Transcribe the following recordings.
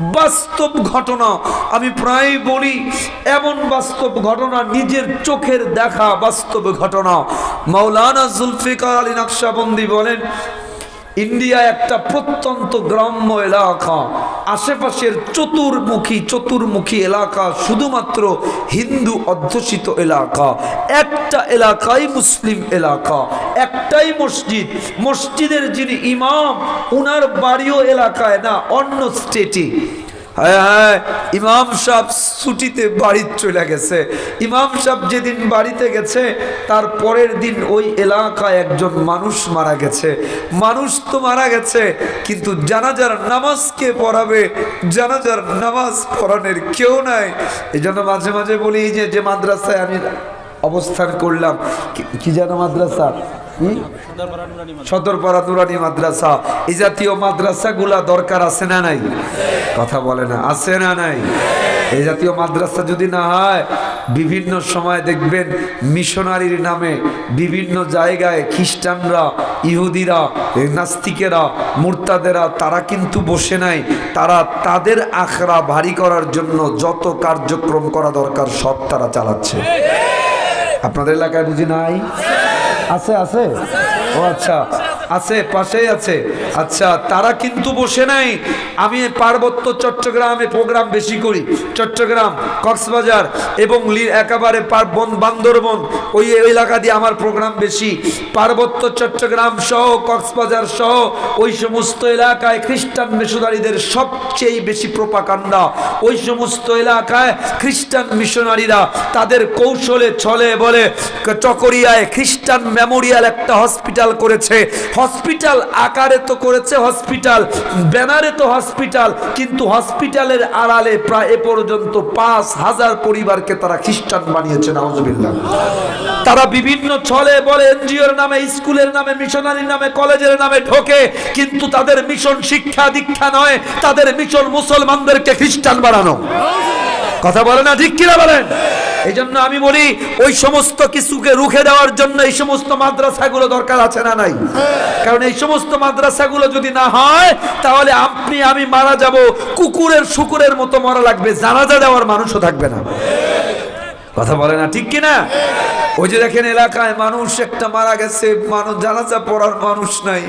বাস্তব ঘটনা। আমি প্রায় বলি, এমন বাস্তব ঘটনা নিজের চোখের দেখা বাস্তব ঘটনা। মাওলানা জুলফিকার আলী নকশাবন্দি বলেন ইন্ডিয়া একটা প্রত্যন্ত গ্রাম্য এলাকা। আশেপাশের চতুর্মুখী চতুর্মুখী এলাকা শুধুমাত্র হিন্দু অধ্যুষিত এলাকা। একটা এলাকাই মুসলিম এলাকা। একটাই মসজিদ। মসজিদের যিনি ইমাম, উনার বাড়িও এলাকায় না, অন্য স্টেটে হ্যাঁ হ্যাঁ ইমাম সাহেব ছুটিতে বাড়ি চলে গেছে। ইমাম সাহেব যেদিন বাড়িতে গেছে, তার পরের দিন ওই এলাকায় একজন মানুষ মারা গেছে। মানুষ তো মারা গেছে, কিন্তু জানাজার নামাজ কে পড়াবে? জানাজার নামাজ পড়ানোর কেউ নাই। এই জন্য মাঝে মাঝে বলি যে যে মাদ্রাসায় আমি অবস্থান করলাম কি- যেন মাদ্রাসা? সদরপাড়া নুরানি মাদ্রাসা। এই জাতীয় মাদ্রাসাগুলা দরকার আছে না নাই? কথা বলে না, আছে না নাই? এই জাতীয় মাদ্রাসা যদি না হয়, বিভিন্ন সময় দেখবেন মিশনারির নামে বিভিন্ন জায়গায় খ্রিস্টানরা, ইহুদিরা নাস্তিকেরা, মুরতাদেরা, তারা কিন্তু বসে নাই। তারা তাদের আখড়া ভারী করার জন্য যত কার্যক্রম করা দরকার, সব তারা চালাচ্ছে। আপনাদের এলাকায় বুঝি নাই? আছে আছে? ও আচ্ছা আছে পাশেই আছে। আচ্ছা তারা কিন্তু বসে নাই। আমি পার্বত্য চট্টগ্রামে প্রোগ্রাম বেশি করি। চট্টগ্রাম, কক্সবাজার এবং একেবারে পার্বন বান্দরবন, ওই এলাকা দিয়ে আমার প্রোগ্রাম বেশি। পার্বত্য চট্টগ্রাম সহ, কক্সবাজার সহ, ওই সমস্ত এলাকায় খ্রিস্টান মিশনারিদের সবচেয়ে বেশি প্রোপাকাণ্ডা। ওই সমস্ত এলাকায় খ্রিস্টান মিশনারিরা তাদের কৌশলে ছলে বলে চকরিয়ায় খ্রিস্টান মেমোরিয়াল একটা হসপিটাল করেছে। হসপিটাল আকারে তো করেছে হসপিটাল, ব্যানারে তো হসপিটাল কিন্তু হসপিটালের আড়ালে প্রায় এ পর্যন্ত পাঁচ হাজার পরিবারকে তারা খ্রিস্টান বানিয়েছে, নাউজুবিল্লাহ। তারা বিভিন্ন ছলে বলে, এনজিওর নামে, স্কুলের নামে, মিশনারির নামে, কলেজের নামে ঢোকে, কিন্তু তাদের মিশন শিক্ষা দীক্ষা নয়, তাদের মিশন মুসলমানদেরকে খ্রিস্টান বানানো। কথা বলে না ঠিক কিনা বলেন? এই জন্য আমি বলি, ওই সমস্ত কিছুকে রুখে দেওয়ার জন্য এই সমস্ত মাদ্রাসাগুলো দরকার আছে না নাই? কারণ এই সমস্ত মাদ্রাসাগুলো যদি না হয়, তাহলে আপনি, আমি মারা যাব, কুকুরের শুকুরের মতো মরা লাগবে, জানাজা দেওয়ার মানুষও থাকবে না। কথা বলে না ঠিক কিনা? ওই যে দেখেন এলাকায় মানুষ, একটা মারা গেছে, মানুষ জানাজা পড়ার মানুষ নাই।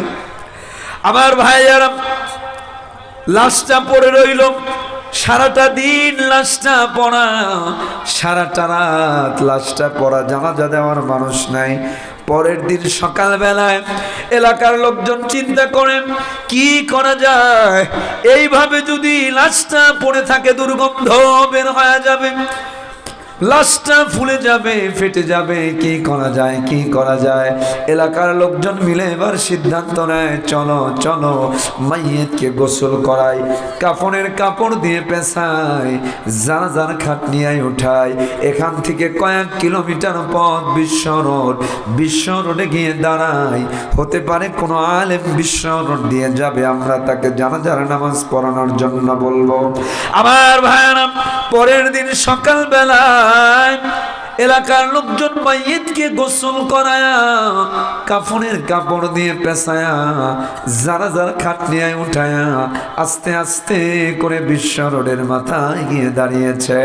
আমার ভাই যারা লাশটা পড়ে রইল। সারাটা দিন লাশটা পড়া, সারাটা রাত লাশটা পড়া জানা জানাজা দেওয়ার মানুষ নাই। পরের দিন সকালবেলায় এলাকার লোকজন চিন্তা করেন কি করা যায়? এইভাবে যদি লাশটা পড়ে থাকে, দুর্গন্ধ বের হয়ে যাবে। লাশটা ফুলে যাবে, ফেটে যাবে, কি করা যায়, কি করা যায়? এলাকার লোকজন মিলে এবার সিদ্ধান্ত নেয়, চলো চলো, মাইয়েতকে গোসল করাই। কাপড়ের কাপড় দিয়ে পেশাই জানাজার খাট নিয়ে উঠাই। এখান থেকে কয়েক কিলোমিটার পথ বিশ্ব রোড, বিশ্ব রোডে গিয়ে দাঁড়াই। হতে পারে কোনো আলেম বিশ্ব রোড দিয়ে যাবে, আমরা তাকে জানাজার নামাজ পড়ানোর জন্য বলব। আবার ভাইয়ারা পরের দিন সকাল বেলায় এলাকার লোকজন মাইয়েতকে গোসল করায়া কাফনের কাপড় দিয়ে পেঁচায়া, যারা যারা খাট নিয়ে উঠায়া, আস্তে আস্তে করে বিশ্ব রোডের মাথায় গিয়ে দাঁড়িয়েছে।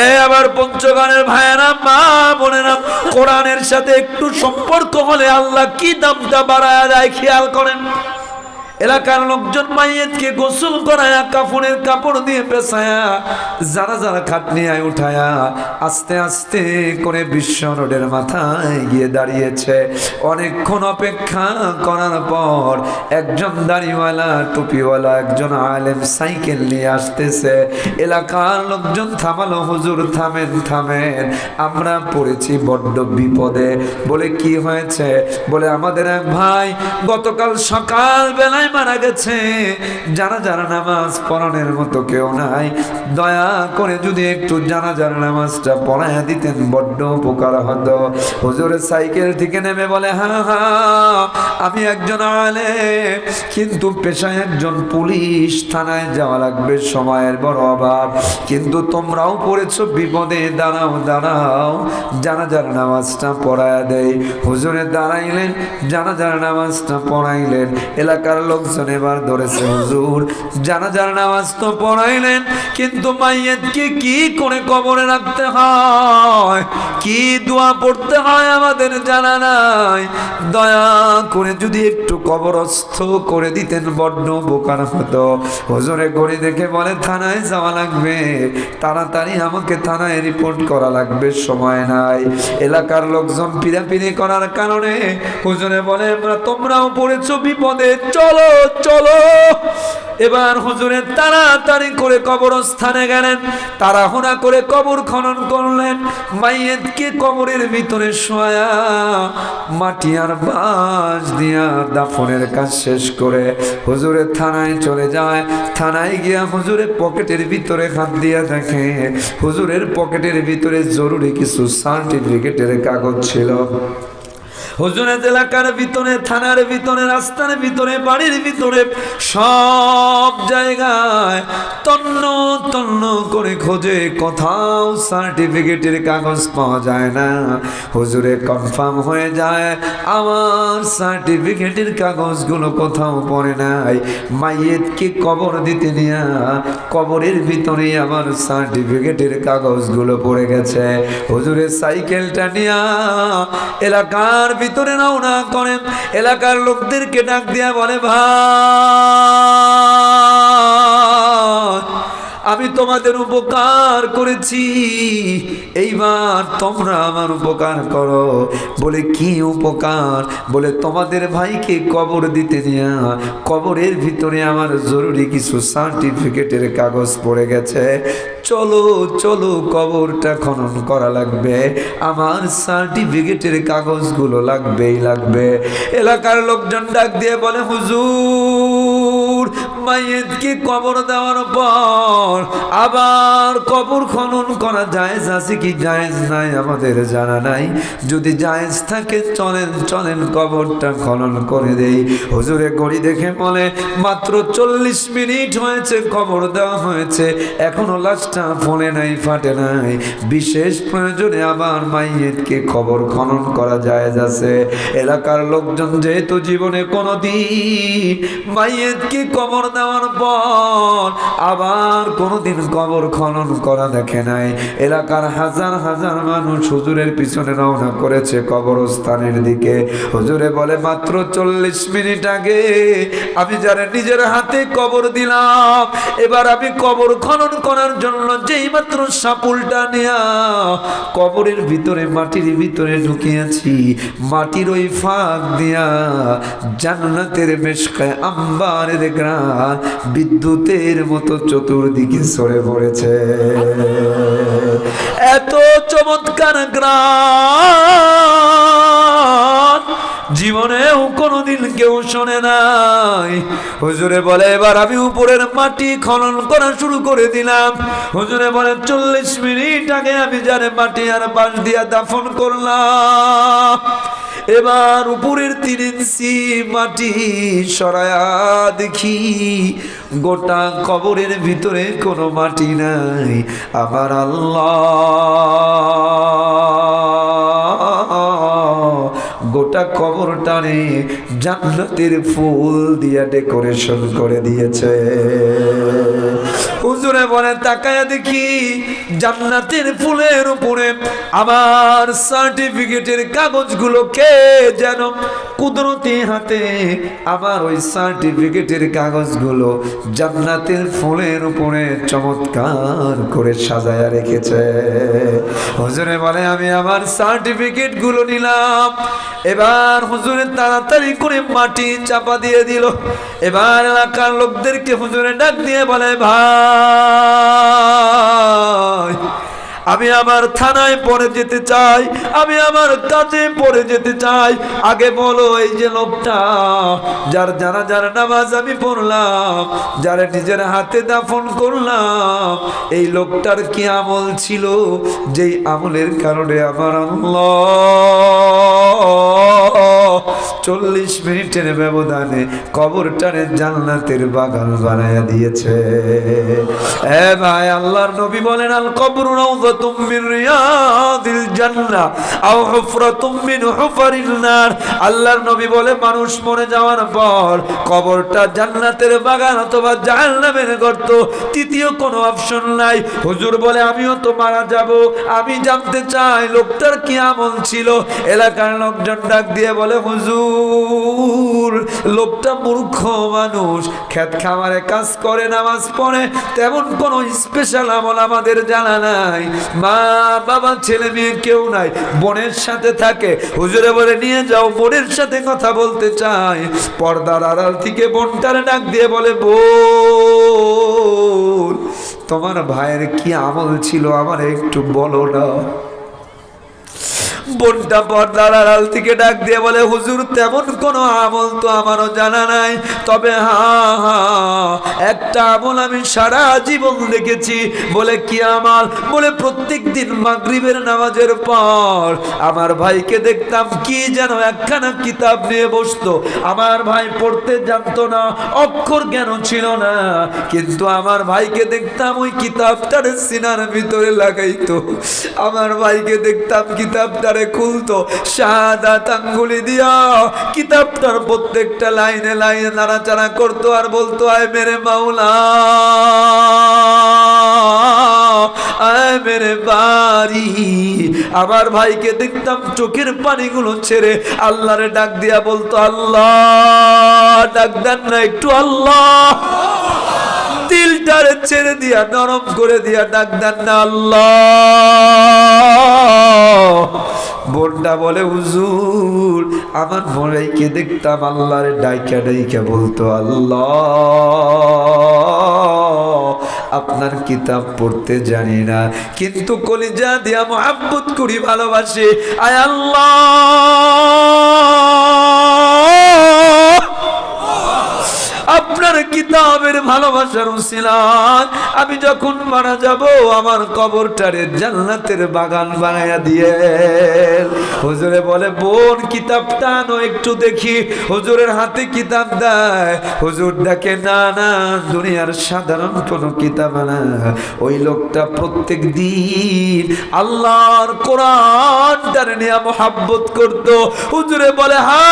এ আবার পঞ্চগণের ভাইয়েরা, মা বোনেরা, কোরআনের সাথে একটু সম্পর্ক হলে আল্লাহ কি দামটা বাড়ায় দেয় খেয়াল করেন। এলাকার লোকজন মাইয়েতকে গোসল করায়া কাপড়ের কাপড় দিয়ে পেশায়া, যারা যারা খাট নিয়ে উঠায়া, আস্তে আস্তে করে বিশ্ব রোডের মাথায় গিয়ে দাঁড়িয়েছে। অনেকক্ষণ অপেক্ষা করার পর একজন দাড়িওয়ালা, টুপিওয়ালা, একজন আলেম সাইকেল নিয়ে আসতেছে। এলাকার লোকজন থামালো, হুজুর, থামেন থামেন, আমরা পড়েছি বড্ড বিপদে। বলে, কি হয়েছে? বলে, আমাদের এক ভাই গতকাল সকাল বেলায় মারা গেছে। জানা জানা নামাজ পড়ানোর মতো কেউ নাই, দয়া করে যদি একটু জানা জানা নামাজটা পড়ায় দিতেন, বড্ড উপকার হতো। হুজুরের সাইকেল থেকে নেমে বলে হ্যাঁ হ্যাঁ আমি একজন আলে কিন্তু পেশায় একজন পুলিশ, থানায় যাওয়া লাগবে, সময়ের বড় অভাব। কিন্তু তোমরাও পড়েছো, বিপদে দাঁড়াও দাঁড়াও জানাজার নামাজটা পড়ায় দেয়। হুজুরে দাঁড়াইলেন জানাজার নামাজটা পড়াইলেন, এলাকার লোক লোকজন এবার ধরেছে হুজুর। জানাজার নামাজ তো পড়াইলেন, কিন্তু মাইয়েতকে কি করে কবরে রাখতে হয়? কি দোয়া পড়তে হয় আমাদের জানা নাই। দয়া করে যদি একটু কবরস্থ করে দিতেন বড্ড বোকার হতো। হুজুরে গড়ি দেখে বলে, থানায় যাওয়া লাগবে। তাড়াতাড়ি আমাকে থানায় রিপোর্ট করা লাগবে, সময় নাই। এলাকার লোকজন পিরাপিরি করার কারণে হুজুরে বলে "আমরা তোমরাও পড়েছো বিপদে, চলো চলো চলো। এবার হুজুরে তাড়াতাড়ি করে কবরস্থানে গেলেন। তাড়াহুড়া করে কবর খনন করলেন। মাইয়েতকে কবরের ভিতরে শোয়া, মাটি আর বাঁশ দিয়া দাফনের কাজ শেষ করে হুজুরের থানায় চলে যায়। থানায় গিয়া হুজুরের পকেটের ভিতরে হাত দিয়া দেখে, হুজুরের পকেটের ভিতরে জরুরি কিছু সার্টিফিকেটের কাগজ ছিল। হুজুরের এলাকার ভিতরে, থানার ভিতরে, রাস্তার ভিতরে, বাড়ির ভিতরে, সব জায়গায় তন্ন তন্ন করে খোঁজে, কোথাও সার্টিফিকেটের কাগজ পাওয়া যায় না। হুজুরে কনফার্ম হয়ে যায়, আমার সার্টিফিকেটের কাগজগুলো কোথাও পড়ে নাই। মাইয়েতকে কবর দিতে নিয়া কবরের ভিতরে আমার সার্টিফিকেটের কাগজগুলো পড়ে গেছে। হুজুরের সাইকেলটা নিয়া এলাকার ভিতরে নাও না করেন এলাকার লোকদেরকে ডাক দিয়া বলে ভাই! আমি তোমাদের উপকার করেছি। এইবার তোমরা আমার উপকার করো। বলে, কি উপকার? বলে, তোমাদের ভাইকে কবর দিতে নেয়া কবরের ভিতরে আমার জরুরি কিছু সার্টিফিকেটের কাগজ পড়ে গেছে। চলো চলো, কবরটা খনন করা লাগবে। আমার সার্টিফিকেটের কাগজগুলো লাগবেই লাগবে। এলাকার লোকজন ডাক দিয়ে বলে, হুজুর মাইয়েতকে কবর দেওয়ার পর আবার কবর খনন করা জায়েজ আছে কি জায়েজ নাই? আমাদের জানা নাই। যদি জায়েজ থাকে, চলেন চলেন কবরটা খনন করে দেই। হুজুরে গড়ি দেখে বলে, মাত্র চল্লিশ মিনিট হয়েছে, কবর দেওয়া হয়েছে। এখনও লাশটা ফোনে নাই, ফাটে নাই। বিশেষ প্রয়োজনে আবার মাইয়েতকে কবর খনন করা জায়েজ আছে। এলাকার লোকজন যেহেতু জীবনে কোনো দিন মাইয়েতকে কবর দেওয়ার পর আবার কোনোদিন কবর খনন করা দেখে নাই। এলাকার হাজার হাজার মানুষ হুজুরের পিছনে রওনা করেছে কবরস্থানের দিকে। হুজুরে বলে, মাত্র চল্লিশ মিনিট আগে আমি যারা নিজের হাতে কবর দিলাম, এবার আমি কবর খনন করার জন্য যেই মাত্র সাপুলটা নেয়া, কবরের ভিতরে, মাটির ভিতরে ঢুকিয়েছি। মাটির ওই ফাঁক দিয়া জান্নাতের বেশকায় আম্বারের গ্রাম বিদ্যুতের মতো চতুর্দিকে সরে পড়েছে। এত চমৎকার গ্রাম জীবনেও কোনোদিন কেউ শোনে নাই। হুজুরে বলে, এবার আমি উপরের মাটি খনন করা শুরু করে দিলাম। হুজুরে বলে, চল্লিশ মিনিট আগে আমি যারে মাটি আর বাঁশ দিয়া দাফন করলাম এবার উপরের তিন ইঞ্চি মাটি সরায়া দেখি, গোটা কবরের ভিতরে কোনো মাটি নাই। আমার আল্লাহ গোটা কবরটানে জান্নাতের ফুল দিয়া ডেকোরেশন করে দিয়েছে। হুজুরে বলে তাকায়া দেখি জান্নাতের ফুলের উপরে আমার সার্টিফিকেটের কাগজগুলো কে যেন কুদরতি হাতে আবার ওই সার্টিফিকেটের কাগজগুলো জান্নাতের ফুলের উপরে চমৎকার করে সাজায়া রেখেছে। হুজুরে বলে, আমি আমার সার্টিফিকেটগুলো নিলাম। এবার হুজুরে তাড়াতাড়ি করে মাটি চাপা দিয়ে দিল। এবার এলাকার লোকদেরকে হুজুরে ডাক দিয়ে বলে, ভাই আমি আমার থানায় পড়ে যেতে চাই, আমি আমার কাজে পড়ে যেতে চাই। আগে বলো এই যে লোকটা, যার জানা যার নামাজ আমি পড়লাম, যার নিজের হাতে দাফন করলাম, এই লোকটার কি আমল ছিল? যেই আমলের কারণে আমার আল্লাহ চল্লিশ মিনিটের ব্যবধানে কবরটারে জান্নাতের বাগান বানায়া দিয়েছে। এ ভাই, আল্লাহর নবী বলেন আল কবর রাউযাতুম মিন রিয়াদিল জান্নাহ, আও হুফরাতুম মিন হুফারিন নার। আল্লাহর নবী বলে, মানুষ মরে যাওয়ার পর কবরটা জান্নাতের বাগান অথবা জাহান্নামের গর্ত, তৃতীয় কোনো অপশন নাই। হুজুর বলে, আমিও তো মারা যাব। আমি জানতে চাই, লোকটার কি আমল ছিল? এলাকার লোকজন ডাক দিয়ে বলে, হুজুর লোকটা মূর্খ মানুষ। খেত খামারে কাজ করে, নামাজ পড়ে। তেমন কোনো স্পেশাল আমল আমাদের জানা নাই। মা, বাবা, ছেলে, মেয়ে কেউ নাই। বোনের সাথে থাকে। হুজুরে বলে, নিয়ে যাও, বোনের সাথে কথা বলতে চাই। পর্দার আড়াল থেকে বোনটার ডাক দিয়ে বলে, বোন, তোমার ভাইয়ের কি আমল ছিল আমার একটু বলো না? বোনটা পর্দার আড়াল থেকে ডাক দিয়ে বলে, হুজুর, তেমন কোনো আমল তো আমারও জানা নাই। তবে হা হা, একটা আমল আমি সারা জীবন দেখেছি। বলে, কি আমল? বলে প্রত্যেক দিন মাগরিবের নামাজের পর আমার ভাইকে দেখতাম কি যেন একখানা কিতাব নিয়ে বসতো। আমার ভাই পড়তে জানতো না, অক্ষর জ্ঞান ছিল না, কিন্তু আমার ভাইকে দেখতাম ওই কিতাবটার সিনার ভিতরে লাগাইতো। আমার ভাইকে দেখতাম কিতাবটারে খুলতো, শাহাদাত আঙ্গুলি দিয়া কিতাবটার প্রত্যেকটা লাইনে লাইনে নাড়াচাড়া করতো আর বলতো, আয় মেরে মাওলা, আয় মেরে বাড়ি। আমার ভাইকে দেখতাম চোখের পানিগুলো ছেড়ে আল্লাহরে ডাক দিয়া বলতো, আল্লাহ, ডাক দেন না একটু, আল্লাহ। দিলটারে ছেড়ে দিয়া, নরম করে দিয়া ডাক দেন না, আল্লাহ। বোনটা বলে, হুজুর, আমার মরাইকে দেখতাম আল্লাহর ডাইকা ডাইকা বলতো, আল্লাহ, আপনার কিতাব পড়তে জানি না, কিন্তু কলিজা দিয়া মোহাম্মত করি, ভালোবাসে, আয় আল্লাহ, আপনার কিতাবের ভালোবাসার উসিলায়। আমি যখন মারা যাব, আমার কবরটারে জান্নাতের বাগান বানাইয়া দিয়ে হুজুরে বলে, বোন, কিতাবটা আনো, একটু দেখি। হুজুরের হাতে কিতাব দেয়। হুজুর দেখে না না, দুনিয়ার সাধারণ কোনো কিতাব না ওই লোকটা প্রত্যেক দিন আল্লাহর কোরআনটার নিয়ে মোহাব্বত করতো। হুজুরে বলে, হা,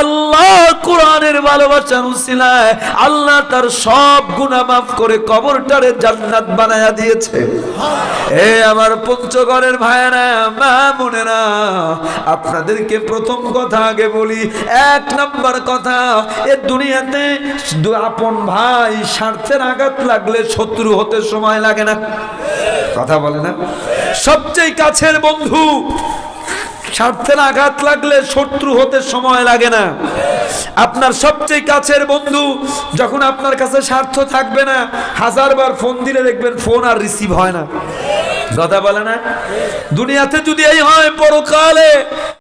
আল্লাহ কোরআনের ভালোবাসার উসিলায় আল্লাহ তার সব গুনাহ মাফ করে কবরটারে জান্নাত বানায়া দিয়েছে। এ আমার পঞ্চগড়ের ভাইয়েরা, মা বোনেরা, আপনাদেরকে প্রথম কথা আগে বলি, এক নাম্বার কথা, এ দুনিয়াতে আপন ভাই স্বার্থের আঘাত লাগলে শত্রু হতে সময় লাগে না। কথা বলে না? সবচেয়ে কাছের বন্ধু স্বার্থের আঘাত লাগলে শত্রু হতে সময় লাগে না। আপনার সবচেয়ে কাছের বন্ধু যখন আপনার কাছে স্বার্থ থাকবে না, হাজারবার ফোন দিলে দেখবেন ফোন আর রিসিভ হয় না। দাদা বলে না, দুনিয়াতে যদি এই হয় পরকালে